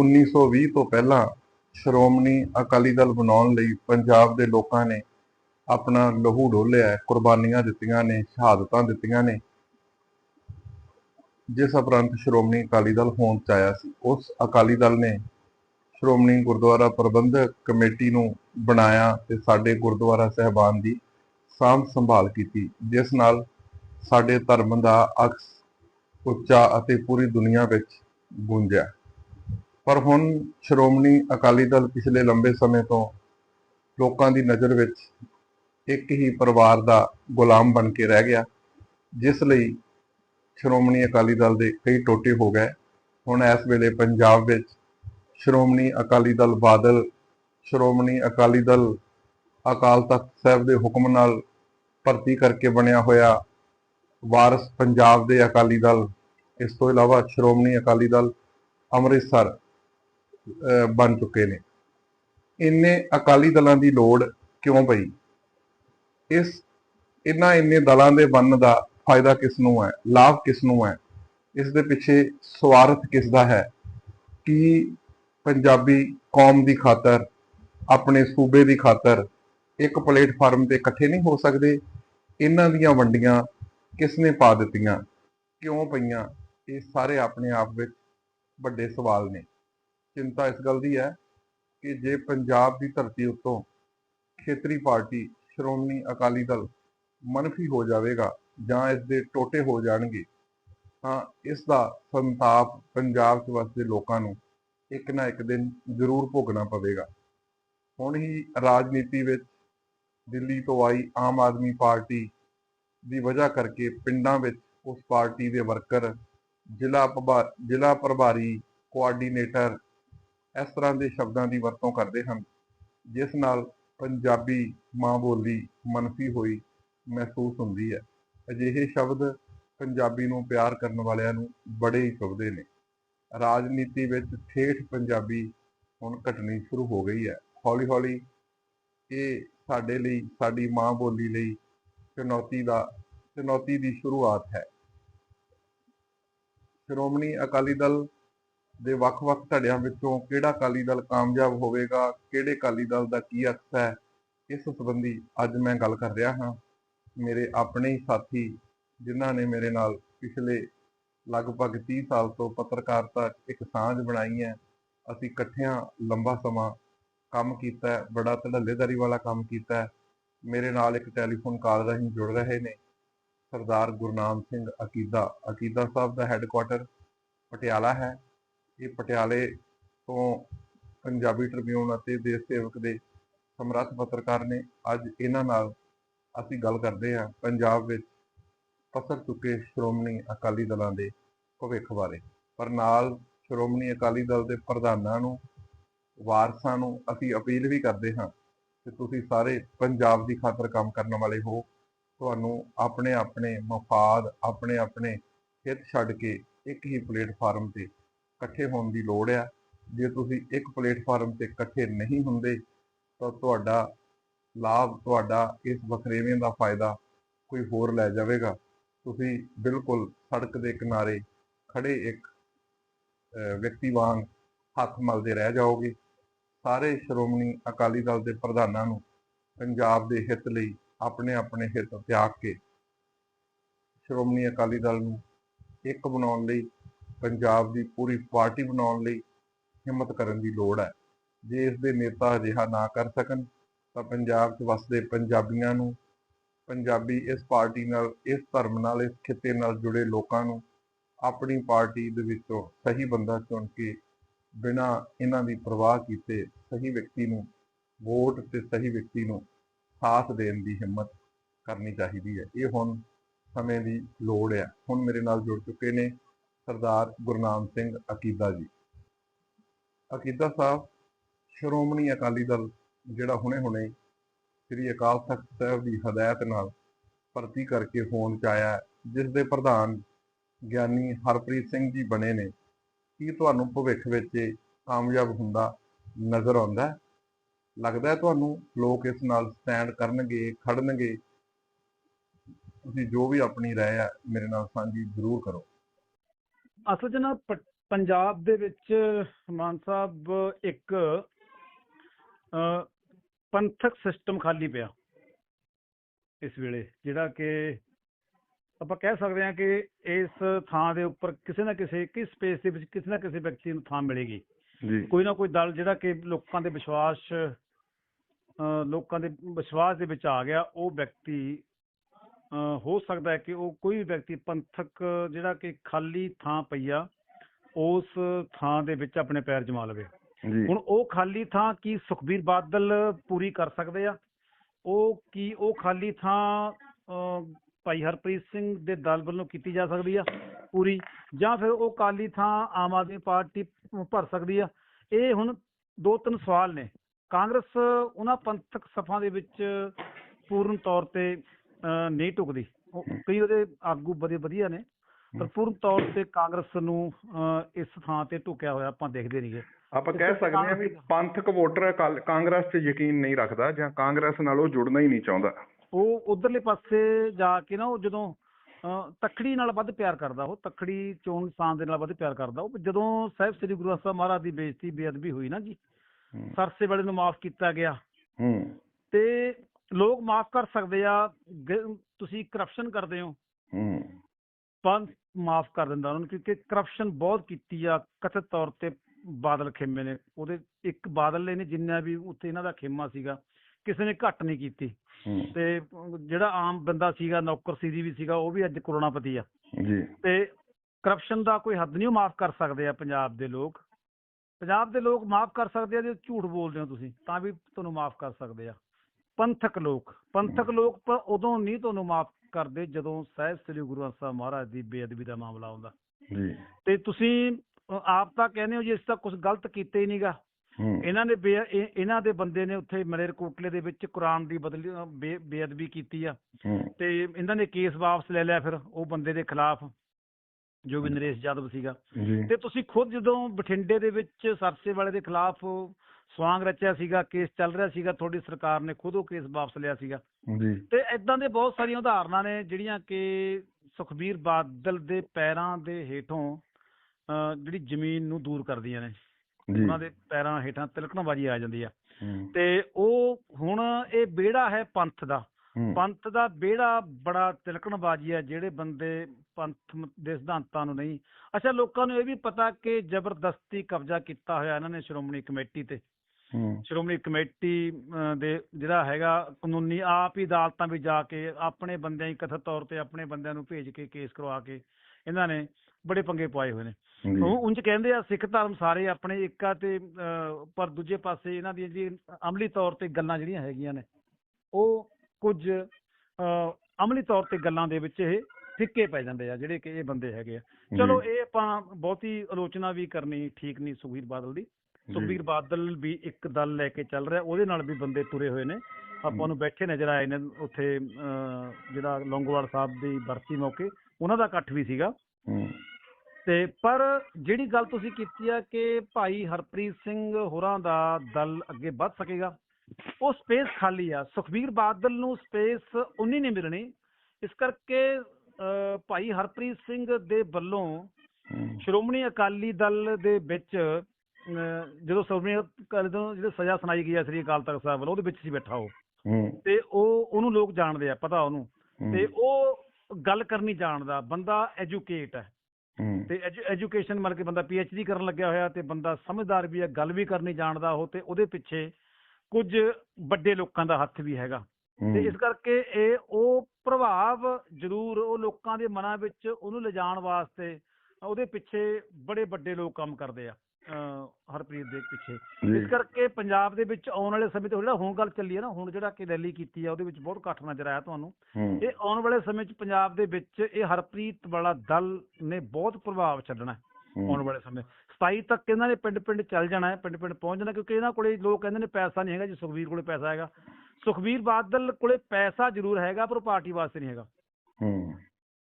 1920 ਤੋਂ ਪਹਿਲਾਂ ਸ਼੍ਰੋਮਣੀ ਅਕਾਲੀ ਦਲ ਬਣਾਉਣ ਲਈ ਪੰਜਾਬ ਦੇ ਲੋਕਾਂ ਨੇ ਆਪਣਾ ਲਹੂ ਡੋਲਿਆ ਕੁਰਬਾਨੀਆਂ ਦਿੱਤੀਆਂ ਨੇ, ਸ਼ਹਾਦਤਾਂ ਦਿੱਤੀਆਂ ਨੇ। ਜਿਸ ਉਪਰੰਤ ਸ਼੍ਰੋਮਣੀ ਅਕਾਲੀ ਦਲ ਹੋਂਦ ਚ ਆਇਆ ਸੀ, ਉਸ ਅਕਾਲੀ ਦਲ ਨੇ ਸ਼੍ਰੋਮਣੀ ਗੁਰਦੁਆਰਾ ਪ੍ਰਬੰਧਕ ਕਮੇਟੀ ਨੂੰ ਬਣਾਇਆ ਤੇ ਸਾਡੇ ਗੁਰਦੁਆਰਾ ਸਹਿਬਾਨ ਦੀ ਸਾਂਭ ਸੰਭਾਲ ਕੀਤੀ, ਜਿਸ ਨਾਲ ਸਾਡੇ ਧਰਮ ਦਾ ਅਕਸ ਉੱਚਾ ਅਤੇ ਪੂਰੀ ਦੁਨੀਆ ਵਿੱਚ ਗੂੰਜਿਆ। ਪਰ ਹੁਣ ਸ਼੍ਰੋਮਣੀ ਅਕਾਲੀ ਦਲ ਪਿਛਲੇ ਲੰਬੇ ਸਮੇਂ ਤੋਂ ਲੋਕਾਂ ਦੀ ਨਜ਼ਰ ਵਿੱਚ ਇੱਕ ਹੀ ਪਰਿਵਾਰ ਦਾ ਗੁਲਾਮ ਬਣ ਕੇ ਰਹਿ ਗਿਆ, ਜਿਸ ਲਈ ਸ਼੍ਰੋਮਣੀ ਅਕਾਲੀ ਦਲ ਦੇ ਕਈ ਟੋਟੇ ਹੋ ਗਏ। ਹੁਣ ਇਸ ਵੇਲੇ ਪੰਜਾਬ ਵਿੱਚ ਸ਼੍ਰੋਮਣੀ ਅਕਾਲੀ ਦਲ ਬਾਦਲ, ਸ਼੍ਰੋਮਣੀ ਅਕਾਲੀ ਦਲ ਅਕਾਲ ਤਖਤ ਸਾਹਿਬ ਦੇ ਹੁਕਮ ਨਾਲ ਭਰਤੀ ਕਰਕੇ ਬਣਿਆ ਹੋਇਆ ਵਾਰਸ ਪੰਜਾਬ ਦੇ ਅਕਾਲੀ ਦਲ, ਇਸ ਤੋਂ ਇਲਾਵਾ ਸ਼੍ਰੋਮਣੀ ਅਕਾਲੀ ਦਲ ਅੰਮ੍ਰਿਤਸਰ ਬਣ ਚੁੱਕੇ ਨੇ। ਇੰਨੇ ਅਕਾਲੀ ਦਲਾਂ ਦੀ ਲੋੜ ਕਿਉਂ ਪਈ? ਇਸ, ਇਹਨਾਂ ਇੰਨੇ ਦਲਾਂ ਦੇ ਬਣਨ ਦਾ ਫਾਇਦਾ ਕਿਸ ਨੂੰ ਹੈ? ਲਾਭ ਕਿਸ ਨੂੰ ਹੈ? ਇਸ ਦੇ ਪਿੱਛੇ ਸਵਾਰਥ ਕਿਸ ਦਾ ਹੈ? ਕਿ ਪੰਜਾਬੀ ਕੌਮ ਦੀ ਖਾਤਰ, ਆਪਣੇ ਸੂਬੇ ਦੀ ਖਾਤਰ ਇੱਕ ਪਲੇਟਫਾਰਮ ਤੇ ਇਕੱਠੇ ਨਹੀਂ ਹੋ ਸਕਦੇ? ਇਹਨਾਂ ਦੀਆਂ ਵੰਡੀਆਂ ਕਿਸ ਨੇ ਪਾ ਦਿੱਤੀਆਂ? ਕਿਉਂ ਪਈਆਂ? ਇਹ ਸਾਰੇ ਆਪਣੇ ਆਪ ਵਿੱਚ ਵੱਡੇ ਸਵਾਲ ਨੇ। ਚਿੰਤਾ ਇਸ ਗੱਲ ਦੀ ਹੈ ਕਿ ਜੇ ਪੰਜਾਬ ਦੀ ਧਰਤੀ ਉੱਤੋਂ ਖੇਤਰੀ ਪਾਰਟੀ, ਸ਼੍ਰੋਮਣੀ ਅਕਾਲੀ ਦਲ ਮਨਫੀ ਹੋ ਜਾਵੇਗਾ ਜਾਂ ਇਸ ਦੇ ਟੋਟੇ ਹੋ ਜਾਣਗੇ, ਤਾਂ ਇਸ ਦਾ ਸੰਤਾਪ ਪੰਜਾਬ 'ਚ ਵਸਦੇ ਲੋਕਾਂ ਨੂੰ ਇੱਕ ਨਾ ਇੱਕ ਦਿਨ ਜ਼ਰੂਰ ਭੋਗਣਾ ਪਵੇਗਾ। ਹੁਣ ਹੀ ਰਾਜਨੀਤੀ ਵਿੱਚ ਦਿੱਲੀ ਤੋਂ ਆਈ ਆਮ ਆਦਮੀ ਪਾਰਟੀ ਦੀ ਵਜ੍ਹਾ ਕਰਕੇ ਪਿੰਡਾਂ ਵਿੱਚ ਉਸ ਪਾਰਟੀ ਦੇ ਵਰਕਰ, ਜ਼ਿਲ੍ਹਾ ਪ੍ਰਭਾ- ਜ਼ਿਲ੍ਹਾ ਪ੍ਰਭਾਰੀ, ਕੋਆਰਡੀਨੇਟਰ ਇਸ ਤਰ੍ਹਾਂ ਦੇ ਸ਼ਬਦਾਂ ਦੀ ਵਰਤੋਂ ਕਰਦੇ ਹਨ, ਜਿਸ ਨਾਲ ਪੰਜਾਬੀ ਮਾਂ ਬੋਲੀ ਮਨਫੀ ਹੋਈ ਮਹਿਸੂਸ ਹੁੰਦੀ ਹੈ। ਅਜਿਹੇ ਸ਼ਬਦ ਪੰਜਾਬੀ ਨੂੰ ਪਿਆਰ ਕਰਨ ਵਾਲਿਆਂ ਨੂੰ ਬੜੇ ਹੀ ਸੁਭਦੇ ਨੇ। ਰਾਜਨੀਤੀ ਵਿੱਚ ਠੇਠ ਪੰਜਾਬੀ ਹੁਣ ਘਟਣੀ ਸ਼ੁਰੂ ਹੋ ਗਈ ਹੈ। ਹੌਲੀ ਹੌਲੀ ਇਹ ਸਾਡੇ ਲਈ, ਸਾਡੀ ਮਾਂ ਬੋਲੀ ਲਈ ਚੁਣੌਤੀ ਦਾ, ਚੁਣੌਤੀ ਦੀ ਸ਼ੁਰੂਆਤ ਹੈ। ਸ਼੍ਰੋਮਣੀ ਅਕਾਲੀ ਦਲ ਦੇ ਵੱਖ-ਵੱਖ ਧੜਿਆਂ ਵਿੱਚੋਂ ਕਿਹੜਾ ਅਕਾਲੀ ਦਲ ਕਾਮਯਾਬ ਹੋਵੇਗਾ, ਕਿਹੜੇ ਅਕਾਲੀ ਦਲ ਦਾ ਕੀ ਅਕਸ ਹੈ, ਇਸ ਸੰਬੰਧੀ ਅੱਜ ਮੈਂ ਗੱਲ ਕਰ ਰਿਹਾ ਹਾਂ। ਮੇਰੇ ਆਪਣੇ ਹੀ ਸਾਥੀ ਜਿਨ੍ਹਾਂ ਨੇ ਮੇਰੇ ਨਾਲ ਪਿਛਲੇ ਲਗਭਗ 30 ਸਾਲ ਤੋਂ ਪੱਤਰਕਾਰਤਾ ਇੱਕ ਸਾਂਝ ਬਣਾਈ ਹੈ। ਅਸੀਂ ਇਕੱਠਿਆਂ ਲੰਬਾ ਸਮਾਂ ਕੰਮ ਕੀਤਾ ਹੈ, ਬੜਾ ਧੜੱਲੇਦਾਰੀ ਵਾਲਾ ਕੰਮ ਕੀਤਾ ਹੈ। ਮੇਰੇ ਨਾਲ ਇੱਕ ਟੈਲੀਫੋਨ ਕਾਲ ਰਾਹੀਂ ਜੁੜ ਰਹੇ ਨੇ ਸਰਦਾਰ ਗੁਰਨਾਮ ਸਿੰਘ ਅਕੀਦਾ। ਅਕੀਦਾ ਸਾਹਿਬ ਦਾ ਹੈੱਡਕੁਆਟਰ ਪਟਿਆਲਾ ਹੈ। ਇਹ ਪਟਿਆਲੇ ਤੋਂ ਪੰਜਾਬੀ ਟ੍ਰਿਬਿਊਨ ਅਤੇ ਦੇਸ਼ ਸੇਵਕ ਦੇ ਸਮਰੱਥ ਪੱਤਰਕਾਰ ਨੇ ਅੱਜ ਇਹਨਾਂ ਨਾਲ ਅਸੀਂ ਗੱਲ ਕਰਦੇ ਹਾਂ ਪੰਜਾਬ ਵਿੱਚ ਪਸਰ ਚੁੱਕੇ ਸ਼੍ਰੋਮਣੀ ਅਕਾਲੀ ਦਲਾਂ ਦੇ ਭਵਿੱਖ ਬਾਰੇ। ਪਰ ਨਾਲ ਸ਼੍ਰੋਮਣੀ ਅਕਾਲੀ ਦਲ ਦੇ ਪ੍ਰਧਾਨਾਂ ਨੂੰ, ਵਾਰਸਾਂ ਨੂੰ ਅਸੀਂ ਅਪੀਲ ਵੀ ਕਰਦੇ ਹਾਂ ਕਿ ਤੁਸੀਂ ਸਾਰੇ ਪੰਜਾਬ ਦੀ ਖਾਤਰ ਕੰਮ ਕਰਨ ਵਾਲੇ ਹੋ। ਤੁਹਾਨੂੰ ਆਪਣੇ ਆਪਣੇ ਮਫਾਦ ਆਪਣੇ ਆਪਣੇ ਹਿੱਤ ਛੱਡ ਕੇ ਇੱਕ ਹੀ ਪਲੇਟਫਾਰਮ ਤੇ ਇਕੱਠੇ ਹੋਣ ਦੀ ਲੋੜ ਆ। ਜੇ ਤੁਸੀਂ ਇੱਕ ਪਲੇਟਫਾਰਮ ਤੇ ਇਕੱਠੇ ਨਹੀਂ ਹੁੰਦੇ, ਤਾਂ ਤੁਹਾਡਾ ਲਾਭ, ਤੁਹਾਡਾ ਇਸ ਵਖਰੇਵੇਂ ਦਾ ਫਾਇਦਾ ਕੋਈ ਹੋਰ ਲੈ ਜਾਵੇਗਾ। ਤੁਸੀਂ ਬਿਲਕੁਲ ਸੜਕ ਦੇ ਕਿਨਾਰੇ ਖੜੇ ਇੱਕ ਵਿਅਕਤੀ ਵਾਂਗ ਹੱਥ ਮਲਦੇ ਰਹਿ ਜਾਓਗੇ। ਸਾਰੇ ਸ਼੍ਰੋਮਣੀ ਅਕਾਲੀ ਦਲ ਦੇ ਪ੍ਰਧਾਨਾਂ ਨੂੰ ਪੰਜਾਬ ਦੇ ਹਿੱਤ ਲਈ ਆਪਣੇ ਆਪਣੇ ਹਿੱਤ ਤਿਆਗ ਕੇ ਸ਼੍ਰੋਮਣੀ ਅਕਾਲੀ ਦਲ ਨੂੰ ਇੱਕ ਬਣਾਉਣ ਲਈ ਪੰਜਾਬ ਦੀ ਪੂਰੀ ਪਾਰਟੀ ਬਣਾਉਣ ਲਈ ਹਿੰਮਤ ਕਰਨ ਦੀ ਲੋੜ ਹੈ। ਜੇ ਇਸ ਦੇ ਨੇਤਾ ਅਜਿਹਾ ਨਾ ਕਰ ਸਕਣ, ਤਾਂ ਪੰਜਾਬ 'ਚ ਵਸਦੇ ਪੰਜਾਬੀਆਂ ਨੂੰ, ਪੰਜਾਬੀ ਇਸ ਪਾਰਟੀ ਨਾਲ, ਇਸ ਧਰਮ ਨਾਲ, ਇਸ ਖਿੱਤੇ ਨਾਲ ਜੁੜੇ ਲੋਕਾਂ ਨੂੰ ਆਪਣੀ ਪਾਰਟੀ ਦੇ ਵਿੱਚੋਂ ਸਹੀ ਬੰਦਾ ਚੁਣ ਕੇ ਬਿਨਾਂ ਇਹਨਾਂ ਦੀ ਪਰਵਾਹ ਕੀਤੇ ਸਹੀ ਵਿਅਕਤੀ ਨੂੰ ਵੋਟ ਤੇ ਸਹੀ ਵਿਅਕਤੀ ਨੂੰ ਸਾਥ ਦੇਣ ਦੀ ਹਿੰਮਤ ਕਰਨੀ ਚਾਹੀਦੀ ਹੈ। ਇਹ ਹੁਣ ਸਮੇਂ ਦੀ ਲੋੜ ਹੈ। ਹੁਣ ਮੇਰੇ ਨਾਲ ਜੁੜ ਚੁੱਕੇ ਨੇ ਸਰਦਾਰ ਗੁਰਨਾਮ ਸਿੰਘ ਅਕੀਦਾ ਜੀ। ਅਕੀਦਾ ਸਾਹਿਬ, ਸ਼੍ਰੋਮਣੀ ਅਕਾਲੀ ਦਲ ਜਿਹੜਾ ਹੁਣੇ-ਹੁਣੇ ਸ੍ਰੀ ਅਕਾਲ ਤਖਤ ਸਾਹਿਬ ਦੀ ਹਦਾਇਤ ਨਾਲ ਭਰਤੀ ਕਰਕੇ ਹੋਣ ਚ ਆਇਆ ਜਿਸ ਦੇ ਪ੍ਰਧਾਨ ਗਿਆਨੀ ਹਰਪ੍ਰੀਤ ਸਿੰਘ ਜੀ ਬਣੇ ਨੇ। ਕੀ ਤੁਹਾਨੂੰ ਭਵਿੱਖ ਵਿੱਚ ਕਾਮਯਾਬ ਹੁੰਦਾ ਨਜ਼ਰ ਆਉਂਦਾ ਲੱਗਦਾ ਤੁਹਾਨੂੰ ਲੋਕ ਇਸ ਨਾਲ ਸਟੈਂਡ ਕਰਨਗੇ, ਖੜਨਗੇ? ਤੁਸੀਂ ਜੋ ਵੀ ਆਪਣੀ ਰਾਏ ਹੈ, ਮੇਰੇ ਨਾਲ ਸਾਂਝੀ ਜ਼ਰੂਰ ਕਰੋ। ਅਸਲ 'ਚ ਨਾ ਪੰਜਾਬ ਦੇ ਵਿੱਚ ਮਾਨ ਸਾਹਿਬ ਇੱਕ ਅ, ਪੰਥਕ ਸਿਸਟਮ ਖਾਲੀ ਪਿਆ। ਇਸ ਵੇਲੇ ਜਿਹੜਾ ਕਿ ਆਪਾਂ ਕਹਿ ਸਕਦੇ ਹਾਂ ਕਿ ਇਸ ਥਾਂ ਦੇ ਉੱਪਰ ਕਿਸੇ ਨਾ ਕਿਸੇ ਕਿਸ ਸਪੇਸ ਦੇ ਵਿੱਚ ਕਿਸੇ ਨਾ ਕਿਸੇ ਵਿਅਕਤੀ ਨੂੰ ਥਾਂ ਮਿਲੇਗੀ। ਕੋਈ ਨਾ ਕੋਈ ਦਲ ਜਿਹੜਾ ਕਿ ਲੋਕਾਂ ਦੇ ਵਿਸ਼ਵਾਸ ਲੋਕਾਂ ਦੇ ਵਿਸ਼ਵਾਸ ਦੇ ਵਿੱਚ ਆ ਗਿਆ ਉਹ ਵਿਅਕਤੀ ਹੋ ਸਕਦਾ ਹੈ ਕਿ ਉਹ ਕੋਈ ਵੀ ਵਿਅਕਤੀ ਪੰਥਕ ਜਿਹੜਾ ਕਿ ਖਾਲੀ ਥਾਂ ਪਈ ਆ ਉਸ ਥਾਂ ਦੇ ਵਿੱਚ ਆਪਣੇ ਪੈਰ ਜਮਾ ਲਵੇ। ਹੁਣ ਉਹ ਖਾਲੀ ਥਾਂ ਕੀ ਸੁਖਬੀਰ ਬਾਦਲ ਪੂਰੀ ਕਰ ਸਕਦੇ ਆ? ਉਹ ਕੀ ਉਹ ਖਾਲੀ ਥਾਂ ਭਾਈ ਹਰਪ੍ਰੀਤ ਸਿੰਘ ਦੇ ਦਲ ਵੱਲੋਂ ਕੀਤੀ ਜਾ ਸਕਦੀ ਆ ਪੂਰੀ? ਜਾਂ ਫਿਰ ਉਹ ਖਾਲੀ ਥਾਂ ਆਮ ਆਦਮੀ ਪਾਰਟੀ ਭਰ ਸਕਦੀ ਆ? ਇਹ ਹੁਣ ਦੋ ਤਿੰਨ ਸਵਾਲ ਨੇ। ਕਾਂਗਰਸ ਉਹਨਾਂ ਪੰਥਕ ਸਫਾਂ ਦੇ ਵਿੱਚ ਪੂਰਨ ਤੌਰ ਤੇ ਨਹੀਂ ਉਹ ਕਈ ਉਹਦੇ ਆਗੂ ਬੜੇ ਵਧੀਆ ਨੇ ਪਰ ਪੂਰਨ ਤੌਰ ਤੇ ਕਾਂਗਰਸ ਨੂੰ ਇਸ ਥਾਂ ਤੇ ਢੁਕਿਆ ਹੋਇਆ ਆਪਾਂ ਦੇਖਦੇ ਨਹੀਂਗੇ ਆਪਾਂ ਕਹਿ ਸਕਦੇ ਹਾਂ ਵੀ ਪੰਥਕ ਵੋਟਰ ਕਾਂਗਰਸ 'ਚ ਯਕੀਨ ਨਹੀਂ ਰੱਖਦਾ ਜਾਂ ਕਾਂਗਰਸ ਨਾਲ ਉਹ ਜੁੜਨਾ ਹੀ ਨਹੀਂ ਚਾਹੁੰਦਾ। ਉਹ ਉਧਰਲੇ ਪਾਸੇ ਜਾ ਕੇ ਨਾ ਉਹ ਜਦੋਂ ਤੱਕੜੀ ਨਾਲ ਵੱਧ ਪਿਆਰ ਕਰਦਾ ਉਹ ਤੱਕੜੀ ਚੋਣ ਨਿਸ਼ਾਨ ਦੇ ਨਾਲ ਵੱਧ ਪਿਆਰ ਕਰਦਾ। ਉਹ ਜਦੋਂ ਸਾਹਿਬ ਸ੍ਰੀ ਗੁਰੂ ਸਾਹਿਬ ਮਹਾਰਾਜ ਦੀ ਬੇਇੱਜ਼ਤੀ ਬੇਅਦਬੀ ਹੋਈ ਨਾ ਜੀ ਸਰਸੇ ਵਾਲੇ ਨੂੰ ਮਾਫ ਕੀਤਾ ਗਿਆ। ਹੂੰ। ਤੇ ਲੋਕ ਮਾਫ ਕਰ ਸਕਦੇ ਆ ਗ- ਤੁਸੀਂ ਕਰਪਸ਼ਨ ਕਰਦੇ ਹੋ। ਹੂੰ। ਪੰਥ ਮਾਫ ਕਰ ਦਿੰਦਾ ਉਹਨਾਂ ਨੂੰ ਕਿਉਂਕਿ ਕਰਪਸ਼ਨ ਬਹੁਤ ਕੀਤੀ ਆ ਕਥਿਤ ਤੌਰ ਤੇ ਬਾਦਲ ਖੇਮੇ ਨੇ। ਉਹਦੇ ਇੱਕ ਬਾਦਲ ਨੇ ਜਿੰਨਾ ਵੀ ਉੱਥੇ ਇਹਨਾਂ ਦਾ ਖੇਮਾ ਸੀਗਾ ਕਿਸੇ ਨੇ ਘੱਟ ਨਹੀਂ ਕੀਤੀ। ਹੂੰ। ਤੇ ਜਿਹੜਾ ਆਮ ਬੰਦਾ ਸੀਗਾ ਨੌਕਰ ਸੀਰੀ ਵੀ ਸੀਗਾ ਉਹ ਵੀ ਅੱਜ ਕਰੋੜਾਪਤੀ ਆ। ਜੀ। ਤੇ ਕਰਪਸ਼ਨ ਦਾ ਕੋਈ ਹੱਦ ਨਹੀਂ ਉਹ ਮਾਫ ਕਰ ਸਕਦੇ ਆ ਪੰਜਾਬ ਦੇ ਲੋਕ। ਪੰਜਾਬ ਦੇ ਲੋਕ ਮਾਫ ਕਰ ਸਕਦੇ ਆ ਜੇ ਝੂਠ ਬੋਲਦੇ ਹੋ ਤੁਸੀਂ ਤਾਂ ਵੀ ਤੁਹਾਨੂੰ ਮਾਫ ਕਰ ਸਕਦੇ ਆ। ਪੰਥਕ ਲੋਕ ਪੰਥਕ ਲੋਕ ਉਦੋਂ ਨਹੀਂ ਤੁਹਾਨੂੰ ਮਾਫ ਕਰਦੇ ਜਦੋਂ ਸਾਹਿਬ ਸ੍ਰੀ ਗੁਰੂ ਗ੍ਰੰਥ ਸਾਹਿਬ ਮਹਾਰਾਜ ਦੀ ਬੇਅਦਬੀ ਦਾ ਮਾਮਲਾ ਆਉਂਦਾ। ਜੀ। ਤੇ ਤੁਸੀਂ ਆਪ ਤਾਂ ਕਹਿੰਦੇ ਹੋ ਜੀ ਇਸ ਤਾਂ ਕੁਝ ਗਲਤ ਕੀਤਾ ਹੀ ਨਹੀਂਗਾ ਇਹਨਾਂ ਨੇ ਇਹਨਾਂ ਦੇ ਬੰਦੇ ਨੇ ਉੱਥੇ ਮਲੇਰਕੋਟਲੇ ਦੇ ਵਿੱਚ ਕੁਰਾਨ ਦੀ ਬਦਲੀ ਬੇਅਦਬੀ ਕੀਤੀ ਆ। ਤੇ ਇਹਨਾਂ ਨੇ ਕੇਸ ਵਾਪਸ ਲੈ ਲਿਆ ਫਿਰ ਉਹ ਬੰਦੇ ਦੇ ਖਿਲਾਫ ਜੋ ਵੀ ਨਰੇਸ਼ ਯਾਦਵ ਸੀਗਾ। ਤੇ ਤੁਸੀਂ ਖੁਦ ਜਦੋਂ ਬਠਿੰਡੇ ਦੇ ਵਿੱਚ ਸਰਸੇ ਵਾਲੇ ਦੇ ਖਿਲਾਫ ਸਵਾਂਗ ਰਚਿਆ ਸੀਗਾ ਕੇਸ ਚੱਲ ਰਿਹਾ ਸੀਗਾ ਤੁਹਾਡੀ ਸਰਕਾਰ ਨੇ ਖੁਦ ਉਹ ਕੇਸ ਵਾਪਸ ਲਿਆ ਸੀਗਾ। ਜੀ। ਤੇ ਇਦਾਂ ਦੇ ਬਹੁਤ ਸਾਰੀਆਂ ਉਦਾਹਰਨਾਂ ਨੇ ਜਿਹੜੀਆਂ ਕਿ ਸੁਖਬੀਰ ਬਾਦਲ ਦੇ ਪੈਰਾਂ ਦੇ ਹੇਠੋਂ ਜਿਹੜੀ ਜ਼ਮੀਨ ਨੂੰ ਦੂਰ ਕਰਦੀਆਂ ਨੇ। ਉਹਨਾਂ ਦੇ ਪੈਰਾਂ ਹੇਠਾਂ ਤਿਲਕਣਬਾਜ਼ੀ ਆ ਜਾਂਦੀ ਆ। ਤੇ ਉਹ ਹੁਣ ਇਹ ਵਿਹੜਾ ਹੈ ਪੰਥ ਦਾ। ਪੰਥ ਦਾ ਵਿਹੜਾ ਬੜਾ ਤਿਲਕਣਬਾਜ਼ੀ ਹੈ ਜਿਹੜੇ ਬੰਦੇ ਪੰਥ ਦੇ ਸਿਧਾਂਤਾਂ ਨੂੰ ਨਹੀਂ। ਅੱਛਾ ਲੋਕਾਂ ਨੂੰ ਇਹ ਵੀ ਪਤਾ ਕਿ ਜ਼ਬਰਦਸਤੀ ਕਬਜ਼ਾ ਕੀਤਾ ਹੋਇਆ ਇਹਨਾਂ ਨੇ ਸ਼੍ਰੋਮਣੀ ਕਮੇਟੀ ਤੇ। ਸ਼੍ਰੋਮਣੀ ਕਮੇਟੀ ਦੇ ਜਿਹੜਾ ਹੈਗਾ ਕਾਨੂੰਨੀ ਆਪ ਹੀ ਅਦਾਲਤਾਂ ਵਿੱਚ ਜਾ ਕੇ ਆਪਣੇ ਬੰਦਿਆਂ ਹੀ ਕਥਿਤ ਤੌਰ ਤੇ ਆਪਣੇ ਬੰਦਿਆਂ ਨੂੰ ਭੇਜ ਕੇ ਕੇਸ ਕਰਵਾ ਕੇ ਇਹਨਾਂ ਨੇ ਬੜੇ ਪੰਗੇ ਪਾਏ ਹੋਏ ਨੇ। ਉਹ ਉਂਝ ਕਹਿੰਦੇ ਆ ਸਿੱਖ ਧਰਮ ਸਾਰੇ ਆਪਣੇ ਇੱਕ ਤੇ ਪਰ ਦੂਜੇ ਪਾਸੇ ਇਹਨਾਂ ਦੀਆਂ ਜੀ ਅਮਲੀ ਤੌਰ ਤੇ ਗੱਲਾਂ ਜਿਹੜੀਆਂ ਹੈਗੀਆਂ ਨੇ ਉਹ ਕੁਝ ਅਮਲੀ ਤੌਰ ਤੇ ਗੱਲਾਂ ਦੇ ਵਿੱਚ ਇਹ ਫਿੱਕੇ ਪੈ ਜਾਂਦੇ ਆ ਜਿਹੜੇ ਕਿ ਇਹ ਬੰਦੇ ਹੈਗੇ ਆ। ਚਲੋ ਇਹ ਆਪਾਂ ਬਹੁਤੀ ਆਲੋਚਨਾ ਵੀ ਕਰਨੀ ਠੀਕ ਨਹੀਂ ਸੁਖਬੀਰ ਬਾਦਲ ਦੀ। ਸੁਖਬੀਰ ਬਾਦਲ ਵੀ ਇੱਕ ਦਲ ਲੈ ਕੇ ਚੱਲ ਰਿਹਾ ਉਹਦੇ ਨਾਲ ਵੀ ਬੰਦੇ ਤੁਰੇ ਹੋਏ ਨੇ। ਆਪਾਂ ਨੂੰ ਬੈਠੇ ਨਜ਼ਰ ਆਏ ਨੇ ਉੱਥੇ ਜਿਹੜਾ ਲੌਂਗੋਵਾਲ ਸਾਹਿਬ ਦੀ ਬਰਸੀ ਮੌਕੇ ਉਹਨਾਂ ਦਾ ਇਕੱਠ ਵੀ ਸੀਗਾ। ਤੇ ਪਰ ਜਿਹੜੀ ਗੱਲ ਤੁਸੀਂ ਕੀਤੀ ਆ ਕਿ ਭਾਈ ਹਰਪ੍ਰੀਤ ਸਿੰਘ ਹੋਰਾਂ ਦਾ ਦਲ ਅੱਗੇ ਵੱਧ ਸਕੇਗਾ ਉਹ ਸਪੇਸ ਖਾਲੀ ਆ। ਸੁਖਬੀਰ ਬਾਦਲ ਨੂੰ ਸਪੇਸ ਉਨੀ ਨਹੀਂ ਮਿਲਣੀ। ਇਸ ਕਰਕੇ ਭਾਈ ਹਰਪ੍ਰੀਤ ਸਿੰਘ ਦੇ ਵੱਲੋਂ ਸ਼੍ਰੋਮਣੀ ਅਕਾਲੀ ਦਲ ਦੇ ਵਿੱਚ ਜਦੋਂ ਅਕਾਲੀ ਦਲ ਨੂੰ ਜਿਹੜੇ ਸਜ਼ਾ ਸੁਣਾਈ ਗਈ ਆ ਸ੍ਰੀ ਅਕਾਲ ਤਖਤ ਸਾਹਿਬ ਵੱਲੋਂ ਉਹਦੇ ਵਿੱਚ ਸੀ ਬੈਠਾ ਉਹ। ਹੂੰ। ਤੇ ਉਹ ਉਹਨੂੰ ਲੋਕ ਜਾਣਦੇ ਆ ਪਤਾ ਉਹਨੂੰ। ਹੂੰ, ਤੇ ਉਹ ਗੱਲ ਕਰਨੀ ਜਾਣਦਾ ਬੰਦਾ ਐਜੂਕੇਟ ਹੈ। ਹੂੰ। ਤੇ ਐਜੂਕੇਸ਼ਨ ਮਤਲਬ ਕਿ ਬੰਦਾ ਡੀ ਕਰਨ ਲੱਗਿਆ ਹੋਇਆ ਤੇ ਬੰਦਾ ਸਮਝਦਾਰ ਵੀ ਹੈ ਗੱਲ ਵੀ ਕਰਨੀ ਜਾਣਦਾ ਉਹ ਤੇ ਉਹਦੇ ਪਿੱਛੇ ਕੁਝ ਵੱਡੇ ਲੋਕਾਂ ਦਾ ਹੱਥ ਵੀ ਹੈਗਾ। ਹੂੰ, ਤੇ ਇਸ ਕਰਕੇ ਇਹ ਉਹ ਪ੍ਰਭਾਵ ਜ਼ਰੂਰ ਉਹ ਲੋਕਾਂ ਦੇ ਮਨਾਂ ਵਿੱਚ ਉਹਨੂੰ ਲਿਜਾਣ ਵਾਸਤੇ ਉਹਦੇ ਪਿੱਛੇ ਬੜੇ ਵੱਡੇ ਲੋਕ ਕੰਮ ਕਰਦੇ ਆ। ਹਰਪ੍ਰੀਤ ਦੇ ਪਿੱਛੇ। ਇਸ ਕਰਕੇ ਪੰਜਾਬ ਦੇ ਵਿੱਚ ਆਉਣ ਵਾਲੇ ਸਮੇਂ ਤੇ ਜਿਹੜਾ ਹੁਣ ਗੱਲ ਚੱਲੀ ਹੈ ਨਾ ਹੁਣ ਜਿਹੜਾ ਕਿ ਰੈਲੀ ਕੀਤੀ ਆ ਉਹਦੇ ਵਿੱਚ ਬਹੁਤ ਇਕੱਠ ਨਜ਼ਰ ਆਇਆ ਤੁਹਾਨੂੰ। ਹੂੰ। ਇਹ ਆਉਣ ਵਾਲੇ ਸਮੇਂ 'ਚ ਪੰਜਾਬ ਦੇ ਵਿੱਚ ਇਹ ਹਰਪ੍ਰੀਤ ਵਾਲਾ ਦਲ ਨੇ ਬਹੁਤ ਪ੍ਰਭਾਵ ਛੱਡਣਾ ਹੈ ਹੂੰ, ਆਉਣ ਵਾਲੇ ਸਮੇਂ। 27 ਤੱਕ ਇਹਨਾਂ ਨੇ ਪਿੰਡ ਪਿੰਡ ਚੱਲ ਜਾਣਾ ਹੈ ਪਿੰਡ ਪਿੰਡ ਪਹੁੰਚ ਜਾਣਾ ਕਿਉਂਕਿ ਇਹਨਾਂ ਕੋਲੇ ਲੋਕ ਕਹਿੰਦੇ ਨੇ ਪੈਸਾ ਨਹੀਂ ਹੈਗਾ ਜੀ ਸੁਖਬੀਰ ਕੋਲੇ ਪੈਸਾ ਹੈਗਾ। ਸੁਖਬੀਰ ਬਾਦਲ ਕੋਲੇ ਪੈਸਾ ਜ਼ਰੂਰ ਹੈਗਾ ਪਰ ਪਾਰਟੀ ਵਾਸਤੇ ਨਹੀਂ ਹੈਗਾ। ਹੂੰ।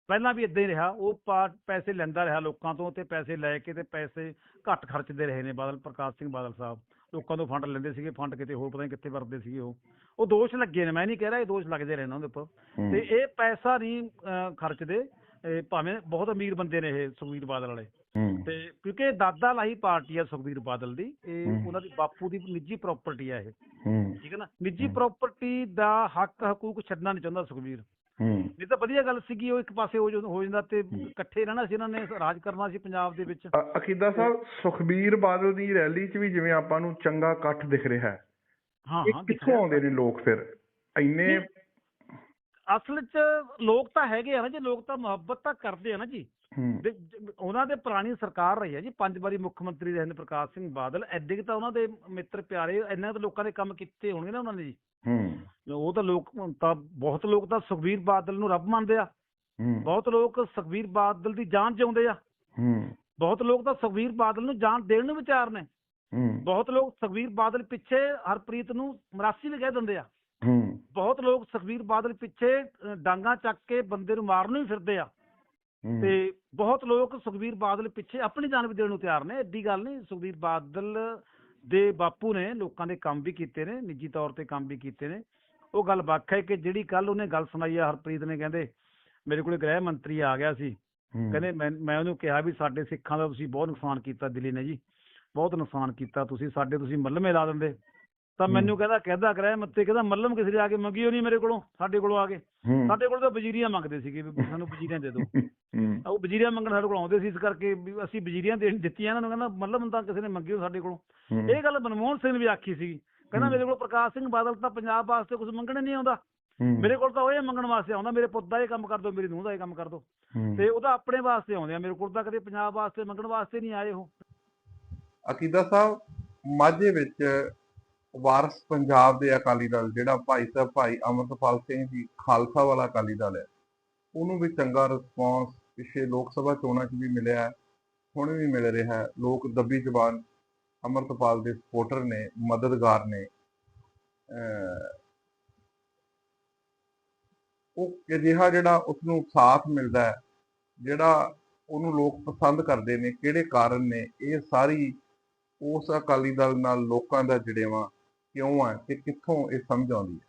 ਪਹਿਲਾਂ ਵੀ ਇਦਾਂ ਹੀ ਰਿਹਾ ਉਹ ਪੈਸੇ ਲੈਂਦਾ ਰਿਹਾ ਲੋਕਾਂ ਤੋਂ ਤੇ ਪੈਸੇ ਲੈ ਕੇ ਤੇ ਪੈਸੇ ਘੱਟ ਖਰਚਦੇ ਰਹੇ ਨੇ ਬਾਦਲ ਪ੍ਰਕਾਸ਼ ਸਿੰਘ ਬਾਦਲ ਸਾਹਿਬ। ਲੋਕਾਂ ਤੋਂ ਫੰਡ ਲੈਂਦੇ ਸੀਗੇ ਫੰਡ ਕਿਤੇ ਹੋਰ ਪਤਾ ਨਹੀਂ ਕਿੱਥੇ ਵਰਤਦੇ ਸੀਗੇ ਉਹ। ਉਹ ਦੋਸ਼ ਲੱਗੇ ਨੇ ਮੈਂ ਨਹੀਂ ਕਹਿ ਰਿਹਾ ਇਹ ਦੋਸ਼ ਲੱਗਦੇ ਰਹੇ ਨੇ ਉਹਦੇ ਉੱਪਰ। ਤੇ ਇਹ ਪੈਸਾ ਨਹੀਂ ਖਰਚਦੇ ਇਹ ਭਾਵੇਂ ਬਹੁਤ ਅਮੀਰ ਬੰਦੇ ਨੇ ਇਹ ਸੁਖਬੀਰ ਬਾਦਲ ਵਾਲੇ। ਤੇ ਕਿਉਂਕਿ ਦਾਦਾ ਲਾਹੀ ਪਾਰਟੀ ਆ ਸੁਖਬੀਰ ਬਾਦਲ ਦੀ ਇਹ। ਉਹਨਾਂ ਦੀ ਬਾਪੂ ਦੀ ਨਿੱਜੀ ਪ੍ਰਾਪਰਟੀ ਆ ਇਹ। ਠੀਕ ਹੈ ਨਾ? ਨਿੱਜੀ। ਪ੍ਰਾਪਰਟੀ ਦਾ ਹੱਕ ਹਕੂਕ ਛੱਡਣਾ ਨਹੀਂ ਚਾਹੁੰਦਾ ਸੁਖਬੀਰ। ਹੂੰ। ਨਹੀਂ ਤਾਂ ਵਧੀਆ ਗੱਲ ਸੀਗੀ ਉਹ ਇੱਕ ਪਾਸੇ ਹੋ ਜਾਂਦਾ- ਹੋ ਜਾਂਦਾ ਤੇ ਇਕੱਠੇ ਰਹਿਣਾ ਸੀ ਇਹਨਾਂ ਨੇ ਰਾਜ ਕਰਨਾ ਸੀ ਪੰਜਾਬ ਦੇ ਵਿੱਚ। ਅਕੀਦਾ ਸਾਹਿਬ ਸੁਖਬੀਰ ਬਾਦਲ ਦੀ ਰੈਲੀ 'ਚ ਵੀ ਜਿਵੇਂ ਆਪਾਂ ਨੂੰ ਚੰਗਾ ਇਕੱਠ ਦਿਖ ਰਿਹਾ ਹੈ। ਹਾਂ ਇਹ ਹਾਂ ਕਿੱਥੋਂ ਆਉਂਦੇ ਨੇ ਲੋਕ ਫਿਰ? ਇੰਨੇ ਅਸਲ 'ਚ ਲੋਕ ਤਾਂ ਹੈਗੇ ਆ ਨਾ ਜੀ ਲੋਕ ਤਾਂ ਮੁਹੱਬਤ ਤਾਂ ਕਰਦੇ ਆ ਨਾ ਜ- ਉਹਨਾਂ ਦੇ ਪੁਰਾਣੀ ਸਰਕਾਰ ਰਹੀ ਹੈ ਜੀ ਪੰਜ ਵਾਰੀ ਮੁੱਖ ਮੰਤਰੀ ਰਹੇ ਨੇ ਪ੍ਰਕਾਸ਼ ਸਿੰਘ ਬਾਦਲ ਐਡੇ ਕੁ ਤਾਂ ਉਹਨਾਂ ਦੇ ਮਿੱਤਰ ਪਿਆਰੇ ਇੰਨਾ ਤਾਂ ਲੋਕਾਂ ਨੇ ਕੰਮ ਕੀਤੇ ਹੋਣਗੇ ਨਾ ਉਹਨਾਂ ਨੇ ਜੀ। ਹੂੰ। ਉਹ ਤਾਂ ਲੋਕ ਤਾਂ ਬਹੁਤ ਲੋਕ ਤਾਂ ਸੁਖਬੀਰ ਬਾਦਲ ਨੂੰ ਰੱਬ ਮੰਨਦੇ ਆ। ਹੂੰ। ਬਹੁਤ ਲੋਕ ਸੁਖਬੀਰ ਬਾਦਲ ਦੀ ਜਾਨ ਜਿਉਂਦੇ ਆ। ਹੂੰ। ਬਹੁਤ ਲੋਕ ਤਾਂ ਸੁਖਬੀਰ ਬਾਦਲ ਨੂੰ ਜਾਨ ਦੇਣ ਨੂੰ ਵਿਚਾਰ ਨੇ। ਹੂੰ। ਬਹੁਤ ਲੋਕ ਸੁਖਬੀਰ ਬਾਦਲ ਪਿੱਛੇ ਹਰਪ੍ਰੀਤ ਨੂੰ ਮਰਾਸੀ ਵੀ ਕਹਿ ਦਿੰਦੇ ਆ। ਹੂੰ। ਬਹੁਤ ਲੋਕ ਸੁਖਬੀਰ ਬਾਦਲ ਪਿੱਛੇ ਡਾਂਗਾ ਚੱਕ ਕੇ ਬੰਦੇ ਨੂੰ ਮਾਰਨ ਨੂੰ ਵੀ ਫਿਰਦੇ ਆ। ਤੇ ਬਹੁਤ ਲੋਕ ਸੁਖਬੀਰ ਬਾਦਲ ਪਿੱਛੇ ਆਪਣੀ ਜਾਨ ਵੀ ਦੇਣ ਨੂੰ ਤਿਆਰ ਨੇ ਐਡੀ ਗੱਲ ਨਹੀਂ ਸੁਖਬੀਰ ਬਾਦਲ ਦੇ ਬਾਪੂ ਨੇ ਲੋਕਾਂ ਦੇ ਕੰਮ ਵੀ ਕੀਤੇ ਨੇ ਨਿੱਜੀ ਤੌਰ ਤੇ ਕੰਮ ਵੀ ਕੀਤੇ ਨੇ। ਉਹ ਗੱਲ ਵੱਖ ਹੈ ਕਿ ਜਿਹੜੀ ਕੱਲ ਉਹਨੇ ਗੱਲ ਸੁਣਾਈ ਆ ਹਰਪ੍ਰੀਤ ਨੇ ਕਹਿੰਦੇ ਮੇਰੇ ਕੋਲੇ ਗ੍ਰਹਿ ਮੰਤਰੀ ਆ ਗਿਆ ਸੀ। ਕਹਿੰਦੇ ਮੈਂ ਮੈਂ ਉਹਨੂੰ ਕਿਹਾ ਵੀ ਸਾਡੇ ਸਿੱਖਾਂ ਦਾ ਤੁਸੀਂ ਬਹੁਤ ਨੁਕਸਾਨ ਕੀਤਾ ਦਿੱਲੀ ਨੇ ਜੀ। ਬਹੁਤ ਨੁਕਸਾਨ ਕੀਤਾ ਤੁਸੀਂ ਸਾਡੇ ਤੁਸੀਂ ਮੱਲਮੇ ਲਾ ਦਿੰਦੇ। ਤਾਂ। ਮੈਨੂੰ ਕਹਿੰਦਾ ਕਹਿੰਦਾ ਗ੍ਰਹਿ ਮੰਤਰੀ ਕਹਿੰਦਾ ਮੱਲਮ ਕਿਸੇ ਦੇ ਆ ਕੇ ਮੰਗਿਓ ਨਹੀਂ ਮੇਰੇ ਕੋਲੋਂ ਸਾਡੇ ਕੋਲੋਂ ਆ ਕੇ ਸਾਡੇ ਕੋਲ ਤਾਂ ਵਜ਼ੀਰੀਆਂ ਮੰਗਦੇ ਸੀਗੇ ਵੀ ਸਾਨੂੰ ਵਜ਼ੀਰੀਆਂ ਦੇ ਦਿਓ ਉਹ ਵਜ਼ੀਰੀਆਂ ਮੰਗਣ ਸਾਡੇ ਕੋਲ ਆਉਂਦੇ ਸੀ ਇਸ ਕਰਕੇ ਵੀ ਅਸੀਂ ਵਜ਼ੀਰੀਆਂ ਦੇਣ ਦਿੱਤੀਆਂ ਇਹਨਾਂ ਨੂੰ ਕਹਿੰਦਾ ਮਤਲਬ ਤਾਂ ਕਿਸੇ ਨੇ ਮੰਗੀ ਸਾਡੇ ਕੋਲੋਂ। ਇਹ ਗੱਲ ਮਨਮੋਹਨ ਸਿੰਘ ਨੇ ਵੀ ਆਖੀ ਸੀ ਕਹਿੰਦਾ। ਮੇਰੇ ਕੋਲ ਪ੍ਰਕਾਸ਼ ਸਿੰਘ ਬਾਦਲ ਤਾਂ ਪੰਜਾਬ ਵਾਸਤੇ ਕੁਝ ਮੰਗਣ ਨਹੀਂ ਆਉਂਦਾ। ਮੇਰੇ ਕੋਲ ਤਾਂ ਉਹ ਇਹ ਮੰਗਣ ਵਾਸਤੇ ਆਉਂਦਾ ਮੇਰੇ ਪੁੱਤ ਦਾ ਇਹ ਕੰਮ ਕਰ ਦਿਓ ਮੇਰੀ ਨੂੰਹ ਦਾ ਇਹ ਕੰਮ ਕਰ ਦਿਓ। ਤੇ ਉਹਦਾ ਆਪਣੇ ਵਾਸਤੇ ਆਉਂਦੇ ਆ ਮੇਰੇ ਕੋਲ ਤਾਂ ਕਦੇ ਪੰਜਾਬ ਵਾਸਤੇ ਮੰਗਣ ਵਾਸਤੇ ਨਹੀਂ ਆਏ ਉਹ ਅਕੀਦਾ ਸਾਹਿਬ ਮਾਝੇ ਵਿੱਚ ਵਾਰਸ ਪੰਜਾਬ ਦੇ ਅਕਾਲੀ ਦਲ, ਜਿਹੜਾ ਭਾਈ ਸਾਹਿਬ, ਭਾਈ ਅਮਰਤਪਾਲ ਸਿੰਘ ਜੀ ਖਾਲਸਾ ਵਾਲਾ ਅਕਾਲੀ ਦਲ ਹੈ, ਉਹਨੂੰ ਵੀ ਚੰਗਾ ਰਿਸਪੌਂਸ ਪਿਛੇ ਲੋਕ ਸਭਾ ਚੋਣਾਂ 'ਚ ਵੀ ਮਿਲਿਆ ਹੁਣ ਵੀ ਮਿਲ ਰਿਹਾ ਲੋਕ ਦੱਬੀ ਜ਼ਬਾਨ ਅਮਰਤਪਾਲ ਦੇ ਸਪੋਰਟਰ ਨੇ, ਮਦਦਗਾਰ ਨੇ ਉਹ ਅਜਿਹਾ ਜਿਹੜਾ ਉਸਨੂੰ ਸਾਥ ਮਿਲਦਾ ਹੈ, ਜਿਹੜਾ ਉਹਨੂੰ ਲੋਕ ਪਸੰਦ ਕਰਦੇ ਨੇ, ਕਿਹੜੇ ਕਾਰਨ ਨੇ, ਇਹ ਸਾਰੀ ਉਸ ਅਕਾਲੀ ਦਲ ਨਾਲ ਲੋਕਾਂ ਦਾ ਜੜੇਵਾ ਕਿਉਂ ਹੈ ਤੇ ਕਿੱਥੋਂ ਇਹ ਸਮਝ ਆਉਂਦੀ ਹੈ?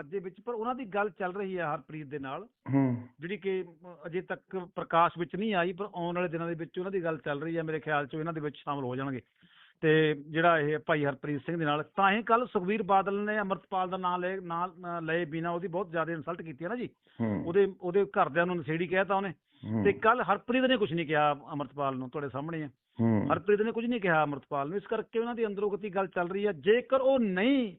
ਅੱਜ ਦੇ ਵਿੱਚ ਪਰ ਉਹਨਾਂ ਦੀ ਗੱਲ ਚੱਲ ਰਹੀ ਹੈ ਹਰਪ੍ਰੀਤ ਦੇ ਨਾਲ। ਹੂੰ। ਜਿਹੜੀ ਕਿ ਅਜੇ ਤੱਕ ਪ੍ਰਕਾਸ਼ ਵਿੱਚ ਨਹੀਂ ਆਈ ਪਰ ਆਉਣ ਵਾਲੇ ਦਿਨਾਂ ਦੇ ਵਿੱਚ ਉਹਨਾਂ ਦੀ ਗੱਲ ਚੱਲ ਰਹੀ ਹੈ। ਮੇਰੇ ਖਿਆਲ 'ਚ ਇਹਨਾਂ ਦੇ ਵਿੱਚ ਸ਼ਾਮਲ ਹੋ ਜਾਣਗੇ। ਤੇ ਜਿਹੜਾ ਇਹ ਭਾਈ ਹਰਪ੍ਰੀਤ ਸਿੰਘ ਦੇ ਨਾਲ ਤਾਂ ਹੀ ਕੱਲ ਸੁਖਬੀਰ ਬਾਦਲ ਨੇ ਅਮਰਤਪਾਲ ਦਾ ਨਾਮ ਲੈ ਨਾਂ ਅ, ਲਏ ਬਿਨਾ ਉਹਦੀ ਬਹੁਤ ਜ਼ਿਆਦਾ ਇਨਸਲਟ ਕੀਤੀ ਹੈ ਨਾ ਜੀ। ਉਹਦੇ ਉਹਦੇ ਘਰਦਿਆਂ ਨੂੰ ਨਸ਼ੇੜੀ ਕਹਿਤਾ ਉਹਨੇ। ਤੇ ਕੱਲ ਹਰਪ੍ਰੀਤ ਨੇ ਕੁਝ ਨਹੀਂ ਕਿਹਾ ਅਮਰਤਪਾਲ ਨੂੰ ਤੁਹਾਡੇ ਸਾਹਮਣੇ ਹੂੰ, ਹਰਪ੍ਰੀਤ ਨੇ ਕੁਝ ਨਹੀਂ ਕਿਹਾ ਅਮਰਤਪਾਲ ਨੂੰ। ਇਸ ਕਰਕੇ ਉਹਨਾਂ ਦੀ ਅੰਦਰੋਗਤੀ ਗੱਲ ਚੱਲ ਰਹੀ ਹੈ। ਜੇਕਰ ਉਹ ਨਹੀਂ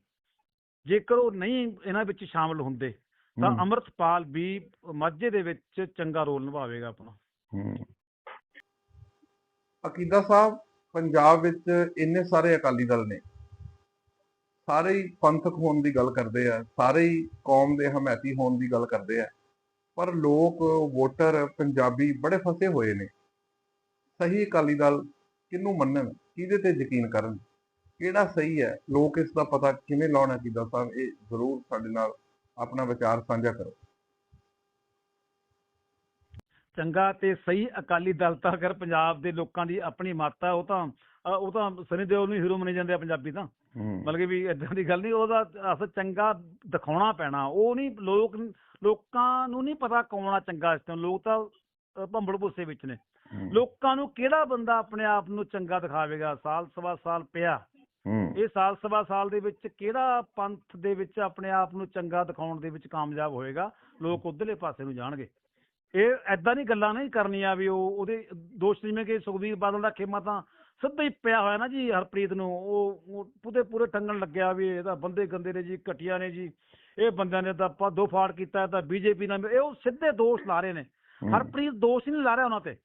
ਜੇਕਰ ਉਹ ਨਹੀਂ ਇਹਨਾਂ ਵਿੱਚ ਸ਼ਾਮਲ ਹੁੰਦੇ ਤਾਂ ਅਮਰਤਪਾਲ ਵੀ ਮਾਝੇ ਦੇ ਵਿੱਚ ਚੰਗਾ ਰੋਲ ਨਿਭਾਵੇਗਾ ਆਪਣਾ। ਅਕੀਦਾ ਸਾਹਿਬ ਪੰਜਾਬ ਵਿੱਚ ਇੰਨੇ ਸਾਰੇ ਅਕਾਲੀ ਦਲ ਨੇ। ਸਾਰੇ ਹੀ ਪੰਥਕ ਹੋਣ ਦੀ ਗੱਲ ਕਰਦੇ ਆ। ਸਾਰੇ ਹੀ ਕੌਮ ਦੇ ਹਮਾਇਤੀ ਹੋਣ ਦੀ ਗੱਲ ਕਰਦੇ ਆ। ਪਰ ਲੋਕ ਵੋਟਰ ਪੰਜਾਬੀ ਬੜੇ ਫਸੇ ਹੋਏ ਨੇ। ਸਹੀ ਅਕਾਲੀ ਦਲ ਕਿਹਨੂੰ ਮੰਨਣ? ਕਿਹਦੇ ਤੇ ਯਕੀਨ ਕਰਨ? ਕਿਹੜਾ ਸਹੀ ਹੈ? ਲੋਕ ਇਸ ਦਾ ਪਤਾ ਕਿਵੇਂ ਲਾਉਣਾ ਕਿਦਾ ਸਾਹਿਬ ਇਹ ਜ਼ਰੂਰ ਸਾਡੇ ਨਾਲ ਆਪਣਾ ਵਿਚਾਰ ਸਾਂਝਾ ਕਰੋ। ਚੰਗਾ ਤੇ ਸਹੀ ਅਕਾਲੀ ਦਲ ਤਾਂ ਅਗਰ ਪੰਜਾਬ ਦੇ ਲੋਕਾਂ ਦੀ ਆਪਣੀ ਮੱਤ ਹੈ ਉਹ ਤਾਂ ਉਹ ਤਾਂ ਸਨੀ ਦਿਓਲ ਨੂੰ ਹੀਰੋ ਮੰਨੇ ਜਾਂਦੇ ਆ ਪੰਜਾਬੀ ਤਾਂ। ਮਤਲਬ ਕਿ ਵੀ ਇਦਾਂ ਦੀ ਗੱਲ ਨਹੀਂ ਉਹਦਾ ਅਸਲ ਚੰਗਾ ਦਿਖਾਉਣਾ ਪੈਣਾ। ਉਹ ਨਹੀਂ ਲੋਕ ਲੋਕਾਂ ਨੂੰ ਨਹੀਂ ਪਤਾ ਕੌਣ ਆ ਚੰਗਾ ਇਸ ਟਾਈਮ ਲੋਕ ਤਾਂ ਅ, ਭੰਬਲ ਭੁੱਸੇ ਵਿੱਚ ਨੇ। ਲੋਕਾਂ ਨੂੰ ਕਿਹੜਾ ਬੰਦਾ ਆਪਣੇ ਆਪ ਨੂੰ ਚੰਗਾ ਦਿਖਾਵੇਗਾ? ਸਾਲ ਸਵਾ ਸਾਲ ਪਿਆ। ਇਹ ਸਾਲ ਸਵਾ ਸਾਲ ਦੇ ਵਿੱਚ ਕਿਹੜਾ ਪੰਥ ਦੇ ਵਿੱਚ ਆਪਣੇ ਆਪ ਨੂੰ ਚੰਗਾ ਦਿਖਾਉਣ ਦੇ ਵਿੱਚ ਕਾਮਯਾਬ ਹੋਏਗਾ? ਲੋਕ ਉਧਰਲੇ ਪਾਸੇ ਨੂੰ ਜਾਣਗੇ। ਇਹ ਐਦਾਂ ਨਹੀਂ ਗੱਲਾਂ ਨਹੀਂ ਕਰਨੀਆਂ ਵੀ ਉਹ ਉਹਦੇ ਦੋਸ਼ ਜਿਵੇਂ ਕਿ ਸੁਖਬੀਰ ਬਾਦਲ ਦਾ ਖੇਮਾ ਤਾਂ ਸਿੱਧਾ ਹੀ ਪਿਆ ਹੋਇਆ ਨਾ ਜੀ ਹਰਪ੍ਰੀਤ ਨੂੰ। ਉਹ ਪੂਰੇ ਪੂਰੇ ਟੰਗਣ ਲੱਗਿਆ ਵੀ ਇਹ ਤਾਂ ਬੰਦੇ ਗੰਦੇ ਨੇ ਜੀ ਘਟੀਆ ਨੇ ਜੀ। ਇਹ ਬੰਦਿਆਂ ਨੇ ਤਾਂ ਆਪਾਂ ਦੋ ਫਾੜ ਕੀਤਾ ਤਾਂ ਬੀਜੇਪੀ ਨਾਲ ਇਹ ਉਹ ਸਿੱਧੇ ਦੋਸ਼ ਲਾ ਰਹੇ ਨੇ। ਹਰਪ੍ਰੀਤ ਦੋਸ਼ ਹੀ ਨਹੀਂ ਲਾ ਰਿਹਾ ਉਹਨਾਂ ਤੇ।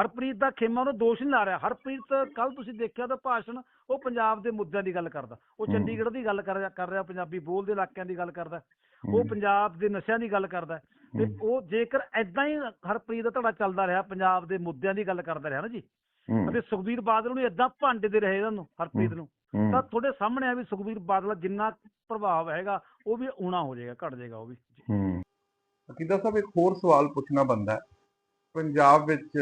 ਹਰਪ੍ਰੀਤ ਦਾ ਖੇਮਾ ਉਹਨੂੰ ਦੋਸ਼ ਨਹੀਂ ਲਾ ਰਿਹਾ। ਹਰਪ੍ਰੀਤ ਕੱਲ ਤੁਸੀਂ ਦੇਖਿਆ ਤਾਂ ਭਾਸ਼ਣ ਉਹ ਪੰਜਾਬ ਦੇ ਮੁੱਦਿਆਂ ਦੀ ਗੱਲ ਕਰਦਾ। ਉਹ। ਚੰਡੀਗੜ੍ਹ ਦੀ ਗੱਲ ਕਰ ਰਿਹਾ ਕਰ ਰਿਹਾ ਪੰਜਾਬੀ ਬੋਲਦੇ ਇਲਾਕਿਆਂ ਦੀ ਗੱਲ ਕਰਦਾ। ਉਹ ਹੂੰ, ਪੰਜਾਬ ਦੇ ਨਸ਼ਿਆਂ ਦੀ ਗੱਲ ਕਰਦਾ। ਤੇ। ਉਹ ਜੇਕਰ ਐਦਾਂ ਹੀ ਹਰਪ੍ਰੀਤ ਦਾ ਧੜਾ ਚੱਲਦਾ ਰਿਹਾ ਪੰਜਾਬ ਦੇ ਮੁੱਦਿਆਂ ਦੀ ਗੱਲ ਕਰਦਾ ਰਿਹਾ ਨਾ ਜੀ ਹੂੰ, ਅਤੇ ਸੁਖਬੀਰ ਬਾਦਲ ਨੂੰ ਐਦਾਂ ਭਾਂਡਦੇ ਰਹੇ ਇਹਨਾਂ ਨੂੰ ਹਰਪ੍ਰੀਤ ਨੂੰ ਹੂੰ। ਤਾਂ ਤੁਹਾਡੇ ਸਾਹਮਣੇ ਆ ਵੀ ਸੁਖਬੀਰ ਬਾਦਲ ਦਾ ਜਿੰਨਾ ਪ੍ਰਭਾਵ ਹੈਗਾ ਉਹ ਵੀ ਊਣਾ ਹੋ ਜਾਏਗਾ ਘਟ ਜਾਏਗਾ ਉਹ ਵੀ। ਹੂੰ। ਅਕੀਦਾ ਸਾਹਿਬ ਇੱਕ ਹੋਰ ਸਵਾਲ ਪੁੱਛਣਾ ਬੰਦਾ ਪੰਜਾਬ ਵਿੱਚ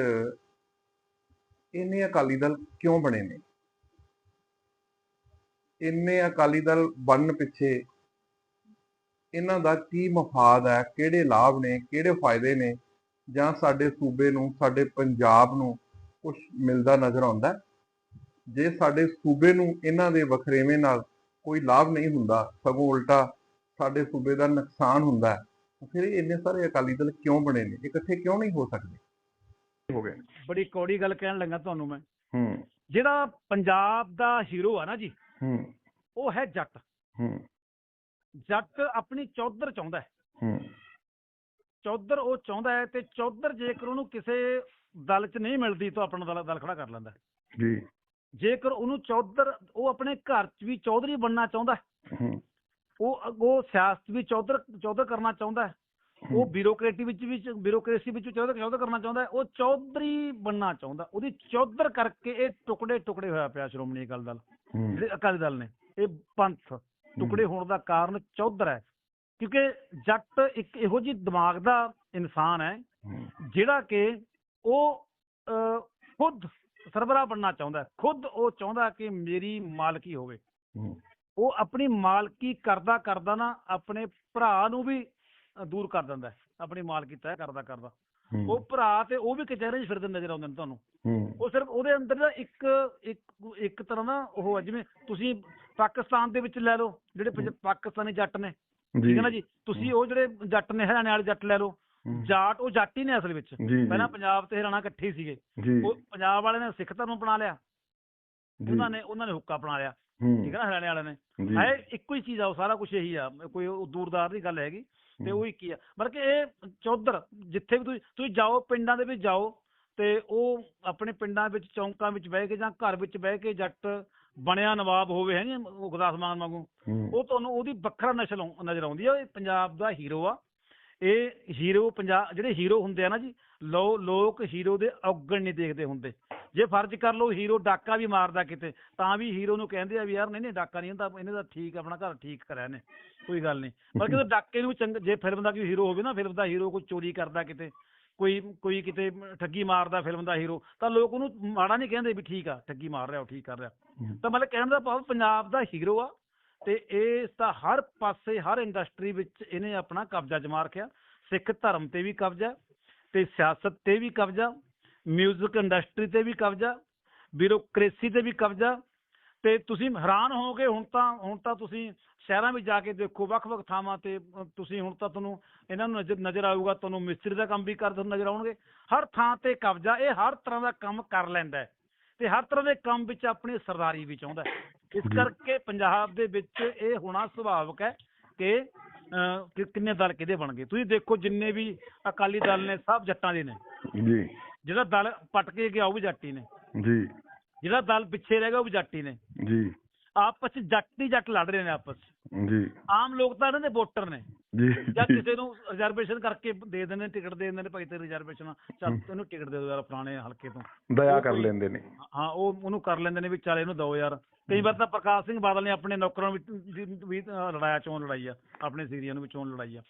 ਇੰਨੇ ਅਕਾਲੀ ਦਲ ਕਿਉਂ ਬਣੇ ਨੇ? ਇੰਨੇ ਅਕਾਲੀ ਦਲ ਬਣਨ ਪਿੱਛੇ ਇਹਨਾਂ ਦਾ ਕੀ ਮਫਾਦ ਹੈ? ਕਿਹੜੇ ਲਾਭ ਨੇ? ਕਿਹੜੇ ਫਾਇਦੇ ਨੇ? ਜਾਂ ਸਾਡੇ ਸੂਬੇ ਨੂੰ, ਸਾਡੇ ਪੰਜਾਬ ਨੂੰ ਕੁਝ ਮਿਲਦਾ ਨਜ਼ਰ ਆਉਂਦਾ ਜੇ ਸਾਡੇ ਸੂਬੇ ਨੂੰ ਇਹਨਾਂ ਦੇ ਵਖਰੇਵੇਂ ਨਾਲ ਕੋਈ ਲਾਭ ਨਹੀਂ ਹੁੰਦਾ, ਸਗੋਂ ਉਲਟਾ ਸਾਡੇ ਸੂਬੇ ਦਾ ਨੁਕਸਾਨ ਹੁੰਦਾ ਹੈ ਫਿਰ ਇਹ ਇੰਨੇ ਸਾਰੇ ਅਕਾਲੀ ਦਲ ਕਿਉਂ ਬਣੇ ਨੇ? ਇਕੱਠੇ ਕਿਉਂ ਨਹੀਂ ਹੋ ਸਕਦੇ? ਹੋ ਗਏ। ਬੜੀ ਕੌੜੀ ਗੱਲ ਕਹਿਣ ਲੱਗਾ ਤੁਹਾਨੂੰ ਮੈਂ। ਹੂੰ। ਜਿਹੜਾ ਪੰਜਾਬ ਦਾ ਹੀਰੋ ਆ ਨਾ ਜੀ ਹੂੰ। ਉਹ ਹੈ ਜੱਟ। ਹੂੰ। ਜੱਟ ਆਪਣੀ ਚੌਧਰ ਚਾਹੁੰਦਾ ਹੈ। ਹੂੰ। ਚੌਧਰ ਉਹ ਚਾਹੁੰਦਾ ਹੈ ਤੇ ਚੌਧਰ ਜੇਕਰ ਉਹਨੂੰ ਕਿਸੇ ਦਲ 'ਚ ਨਹੀਂ ਮਿਲਦੀ ਤਾਂ ਆਪਣਾ ਦਲ ਦਲ ਖੜਾ ਕਰ ਲੈਂਦਾ। ਜੀ। ਜੇਕਰ ਉਹਨੂੰ ਚੌਧਰ ਉਹ ਆਪਣੇ ਘਰ 'ਚ ਵੀ ਚੌਧਰੀ ਬਣਨਾ ਚਾਹੁੰਦਾ ਹੂੰ। ਉਹ ਉਹ ਸਿਆਸਤ ਵੀ ਚੌਧਰ ਚੌਧਰ ਕਰਨਾ ਚਾਹੁੰਦਾ ਹੈ। ਉਹ ਬਿਊਰੋਕਰੇਟੀ ਵਿੱਚ ਵੀ ਬਿਊਰੋਕ੍ਰੇਸੀ ਵਿੱਚ ਚੌਧਰ ਚੌਧਰ ਕਰਨਾ ਚਾਹੁੰਦਾ ਹੈ। ਉਹ ਚੌਧਰੀ ਬਣਨਾ ਚਾਹੁੰਦਾ। ਉਹਦੀ ਚੌਧਰ ਕਰਕੇ ਇਹ ਟੁਕੜੇ ਟੁਕੜੇ ਹੋਇਆ ਪਿਆ ਸ਼੍ਰੋਮਣੀ ਅਕਾਲੀ ਦਲ ਜਿਹੜੇ ਅਕਾਲੀ ਦਲ ਨੇ। ਇਹ ਪੰਥ ਟੁਕੜੇ ਹੋਣ ਦਾ ਕਾਰਨ ਚੌਧਰ ਹੈ। ਕਿਉਂਕਿ ਜੱਟ ਇੱਕ ਇਹੋ ਜਿਹੀ ਦਿਮਾਗ ਦਾ ਇਨਸਾਨ ਹੈ ਜਿਹੜਾ ਕਿ ਉਹ ਖੁਦ ਸਰਬਰਾ ਬਣਨਾ ਚਾਹੁੰਦਾ ਖੁਦ ਉਹ ਚਾਹੁੰਦਾ ਕਿ ਮੇਰੀ ਮਾਲਕੀ ਹੋਵੇ। ਉਹ ਆਪਣੀ ਮਾਲਕੀ ਕਰਦਾ ਕਰਦਾ ਨਾ ਆਪਣੇ ਭਰਾ ਨੂੰ ਵੀ ਦੂਰ ਕਰ ਦਿੰਦਾ ਆਪਣੀ ਮਾਲਕੀ ਤੈਅ ਕਰਦਾ ਕਰਦਾ। ਉਹ ਭਰਾ ਤੇ ਉਹ ਵੀ ਕਚਹਿਰੇ 'ਚ ਫਿਰਦੇ ਨਜ਼ਰ ਆਉਂਦੇ ਨੇ ਤੁਹਾਨੂੰ। ਉਹ ਸਿਰਫ ਉਹਦੇ ਅੰਦਰ ਨਾ ਇੱਕ ਇੱਕ ਇੱਕ ਤਰ੍ਹਾਂ ਦਾ ਉਹ ਹੈ ਜਿਵੇਂ ਤੁਸੀਂ ਪਾਕਿਸਤਾਨ ਦੇ ਵਿੱਚ ਲੈ ਲਓ ਜਿਹੜੇ ਪਾਕਿਸਤਾਨੀ ਜੱਟ ਨੇ। ਠੀਕ ਹੈ ਨਾ ਜੀ? ਤੁਸੀਂ ਉਹ ਜਿਹੜੇ ਜੱਟ ਨੇ ਹਰਿਆਣੇ ਵਾਲੇ ਜੱਟ ਲੈ ਲਓ। ਜਾਟ ਉਹ ਜੱਟ ਹੀ ਨੇ ਅਸਲ ਵਿੱਚ। ਪਹਿਲਾਂ ਪੰਜਾਬ ਤੇ ਹਰਿਆਣਾ ਇਕੱਠੇ ਸੀਗੇ। ਉਹ ਪੰਜਾਬ ਵਾਲੇ ਨੇ ਸਿੱਖ ਧਰਮ ਅਪਣਾ ਲਿਆ। ਉਹਨਾਂ ਨੇ ਉਹਨਾਂ ਨੇ ਹੁੱਕਾ ਅਪਣਾ ਲਿਆ। ਠੀਕ ਹੈ ਨਾ ਹਰਿਆਣੇ ਵਾਲੇ ਨੇ। ਹੈ ਇੱਕੋ ਹੀ ਚੀਜ਼ ਆ ਉਹ ਸਾਰਾ ਕੁਝ ਇਹੀ ਆ ਕੋਈ ਉਹ ਦੂਰਦਾਰ ਦੀ ਗੱਲ ਹੈਗੀ ਤੇ ਉਹ ਇੱਕ ਹੀ ਆ। ਬਲਕਿ ਇਹ ਚੌਧਰ ਜਿੱਥੇ ਵੀ ਤੁਸੀਂ ਤੁਸੀਂ ਜਾਓ ਪਿੰਡਾਂ ਦੇ ਵਿੱਚ ਜਾਓ ਤੇ ਉਹ ਆਪਣੇ ਪਿੰਡਾਂ ਵਿੱਚ ਚੌਂਕਾਂ ਵਿੱਚ ਬਹਿ ਕੇ ਜਾਂ ਘਰ ਵਿੱਚ ਬਹਿ ਕੇ ਜੱਟ ਬਣਿਆ ਨਵਾਬ ਹੋਵੇ ਹੈ ਉਹ ਗੁਰਦਾਸ ਮਾਨ ਵਾਂਗੂ ਉਹ ਤੁਹਾਨੂੰ ਉਹਦੀ ਵੱਖਰਾ ਨਸਲ ਨਜ਼ਰ ਆਉਂਦੀ ਆ ਇਹ ਪੰਜਾਬ ਦਾ ਹੀਰੋ ਆ। ਇਹ ਹੀਰੋ ਪੰਜਾਬ ਜਿਹੜੇ ਹੀਰੋ ਹੁੰਦੇ ਆ ਨਾ ਜੀ ਲੋ ਲੋਕ ਹੀਰੋ ਦੇ ਔਗਣ ਨਹੀਂ ਦੇਖਦੇ ਹੁੰਦੇ। ਜੇ ਫਰਜ਼ ਕਰ ਲਓ ਹੀਰੋ ਡਾਕਾ ਵੀ ਮਾਰਦਾ ਕਿਤੇ ਤਾਂ ਵੀ ਹੀਰੋ ਨੂੰ ਕਹਿੰਦੇ ਆ ਵੀ ਯਾਰ ਨਹੀਂ ਨਹੀਂ ਡਾਕਾ ਨਹੀਂ ਹੁੰਦਾ ਇਹਨੇ ਤਾਂ ਠੀਕ ਆਪਣਾ ਘਰ ਠੀਕ ਕਰਿਆ ਨੇ ਕੋਈ ਗੱਲ ਨਹੀਂ। ਪਰ ਜਦੋਂ ਡਾਕੇ ਨੂੰ ਚੰਗ ਜੇ ਫਿਲਮ ਦਾ ਕੋਈ ਹੀਰੋ ਹੋਵੇ ਨਾ ਫਿਲਮ ਦਾ ਹੀਰੋ ਕੋਈ ਚੋਰੀ ਕਰਦਾ ਕਿਤੇ ਕੋਈ ਕੋਈ ਕਿਤੇ ਠੱਗੀ ਮਾਰਦਾ ਫਿਲਮ ਦਾ ਹੀਰੋ ਤਾਂ ਲੋਕ ਉਹਨੂੰ ਮਾੜਾ ਨਹੀਂ ਕਹਿੰਦੇ ਵੀ ਠੀਕ ਆ ਠੱਗੀ ਮਾਰ ਰਿਹਾ ਉਹ ਠੀਕ ਕਰ ਰਿਹਾ। ਤਾਂ ਮਤਲਬ ਕਹਿਣ ਦਾ ਭਾਵ ਪੰਜਾਬ ਦਾ ਹੀਰੋ ਆ ਤੇ ਇਸ ਦਾ ਹਰ ਪਾਸੇ ਹਰ ਇੰਡਸਟਰੀ ਵਿੱਚ ਇਹਨੇ ਆਪਣਾ ਕਬਜ਼ਾ ਜਮਾ ਰੱਖਿਆ। ਸਿੱਖ ਧਰਮ ਤੇ ਵੀ ਕਬਜ਼ਾ ਤੇ ਸਿਆਸਤ ਤੇ ਵੀ ਕਬਜ਼ਾ 뮤직 ਇੰਡਸਟਰੀ ਤੇ ਵੀ ਕਬਜ਼ਾ ਬਿਊਰੋਕ੍ਰੇਸੀ ਤੇ ਵੀ ਕਬਜ਼ਾ ਤੇ ਤੁਸੀਂ ਹੈਰਾਨ ਹੋਵੋਗੇ ਹੁਣ ਤਾਂ ਹੁਣ ਤਾਂ ਤੁਸੀਂ ਸ਼ਹਿਰਾਂ ਵਿੱਚ ਜਾ ਕੇ ਦੇਖੋ ਵੱਖ-ਵੱਖ ਥਾਵਾਂ ਤੇ ਤੁਸੀਂ ਹੁਣ ਤਾਂ ਤੁਹਾਨੂੰ ਇਹਨਾਂ ਨੂੰ ਨਜ਼ਰ ਨਜ਼ਰ ਆਊਗਾ ਤੁਹਾਨੂੰ ਮਿਸਤਰੀ ਦਾ ਕੰਮ ਵੀ ਕਰਦੇ ਨਜ਼ਰ ਆਉਣਗੇ ਹਰ ਥਾਂ ਤੇ ਕਬਜ਼ਾ ਇਹ ਹਰ ਤਰ੍ਹਾਂ ਦਾ ਕੰਮ ਕਰ ਲੈਂਦਾ ਤੇ ਹਰ ਤਰ੍ਹਾਂ ਦੇ ਕੰਮ ਵਿੱਚ ਆਪਣੀ ਸਰਦਾਰੀ ਵੀ ਚਾਹੁੰਦਾ ਇਸ। ਕਰਕੇ ਪੰਜਾਬ ਦੇ ਵਿੱਚ ਇਹ ਹੋਣਾ ਸੁਭਾਵਿਕ ਹੈ ਕਿ ਕਿ ਕਿੰਨੇ ਦਲ ਕਿਹਦੇ ਬਣ ਗਏ? ਤੁਸੀਂ ਦੇਖੋ ਜਿੰਨੇ ਵੀ ਅਕਾਲੀ ਦਲ ਨੇ ਸਭ ਜੱਟਾਂ ਦੇ ਨੇ। ਜੀ। ਜਿਹੜਾ ਦਲ ਪਟ ਕੇ ਗਿਆ ਉਹ ਵੀ ਜੱਟੀ ਨੇ। ਜੀ। ਜਿਹੜਾ ਦਲ ਪਿੱਛੇ ਰਹਿ ਗਿਆ ਉਹ ਵੀ ਜੱਟੀ ਨੇ। ਜੀ। ਆਪਸ ਚ ਜੱਟ ਹੀ ਜੱਟ ਲੜ ਰਹੇ ਨੇ ਆਪਸ। ਜੀ। ਆਮ ਲੋਕ ਤਾਂ ਇਹਨਾਂ ਦੇ ਵੋਟਰ ਨੇ। ਜੀ ਜਾਂ। ਕਿਸੇ ਨੂੰ ਰਿਜ਼ਰਵੇਸ਼ਨ ਕਰਕੇ ਦੇ ਦਿੰਦੇ ਨੇ ਟਿਕਟ ਦੇ ਦਿੰਦੇ ਨੇ ਭਾਈ ਤੇ ਰਿਜ਼ਰਵੇਸ਼ਨ ਚੱਲ ਤੈਨੂੰ ਟਿਕਟ ਦੇ ਦਿਓ ਯਾਰ ਫਲਾਣੇ ਹਲਕੇ ਤੋਂ। ਦਇਆ ਕਰ ਲੈਂਦੇ ਨੇ। ਹਾਂ ਉਹ ਉਹਨੂੰ ਕਰ ਲੈਂਦੇ ਨੇ ਵੀ ਚੱਲ ਇਹਨੂੰ ਦਿਓ ਯਾਰ। ਕਈ ਵਾਰ ਤਾਂ ਪ੍ਰਕਾਸ਼ ਸਿੰਘ ਬਾਦਲ ਨੇ ਆਪਣੇ ਨੌਕਰਾਂ ਵਿੱਚ ਵੀ- ਲੜਾਇਆ ਚੋਣ ਲੜਾਈ ਆ। ਆਪਣੇ ਸੀਰੀਆਂ ਨੂੰ ਵੀ ਚੋਣ ਲੜਾਈ ਆ।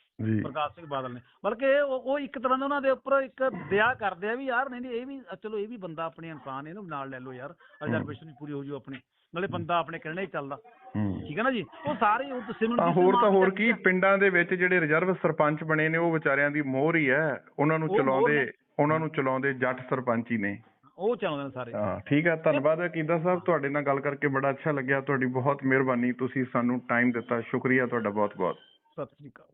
ਪ੍ਰਕਾਸ਼ ਸਿੰਘ ਬਾਦਲ ਨੇ। ਬਲਕਿ ਉਹ ਇੱਕ ਤਰ੍ਹਾਂ ਦਾ ਉਹਨਾਂ ਦੇ ਉੱਪਰ ਇੱਕ ਦਇਆ ਕਰਦੇ ਆ ਵੀ ਯਾਰ ਨਹੀਂ ਨਹੀਂ ਇਹ ਵੀ ਚਲੋ ਇਹ ਵੀ ਬੰਦਾ ਆਪਣੇ ਇਨਸਾਨ ਇਹਨੂੰ ਨਾਲ ਲੈ ਲਓ ਯਾਰ। ਰਿਜ਼ਰਵੇਸ਼ਨ ਪੂਰੀ ਹੋ ਜੂ ਆਪਣੀ। ਨਾਲੇ ਬੰਦਾ ਆਪਣੇ ਕਹਿਣੇ ਹੀ ਚੱਲਦਾ। ਠੀਕ ਹੈ ਨਾ ਜੀ? ਉਹ ਸਾਰੇ ਉਹ ਸਿਮਰਨ ਹੋਰ ਤਾਂ ਹੋਰ ਕੀ ਪਿੰਡਾਂ ਦੇ ਵਿੱਚ ਜਿਹੜੇ ਰਿਜ਼ਰਵ ਸਰਪੰਚ ਬਣੇ ਨੇ ਉਹ ਵਿਚਾਰਿਆਂ ਦੀ ਮੋਹਰ ਹੀ ਹੈ। ਉਹਨਾਂ ਨੂੰ ਚਲਾਉਂਦੇ। ਉਹਨਾਂ ਨੂੰ ਚਲਾਉਂਦੇ ਜੱਟ ਸਰਪੰਚ ਹੀ ਨੇ। ਉਹ ਚਾਹੁੰਦੇ ਨੇ ਸਾਰੇ। ਹਾਂ ਠੀਕ ਹੈ ਧੰਨਵਾਦ ਕੀਦਾ ਸਾਹਿਬ। ਤੁਹਾਡੇ ਨਾਲ ਗੱਲ ਕਰਕੇ ਬੜਾ ਅੱਛਾ ਲੱਗਿਆ। ਤੁਹਾਡੀ ਬਹੁਤ ਮਿਹਰਬਾਨੀ। ਤੁਸੀਂ ਸਾਨੂੰ ਟਾਈਮ ਦਿੱਤਾ। ਸ਼ੁਕਰੀਆ ਤੁਹਾਡਾ ਬਹੁਤ ਬਹੁਤ ਸਤਿ ਸ੍ਰੀ ਅਕਾਲ।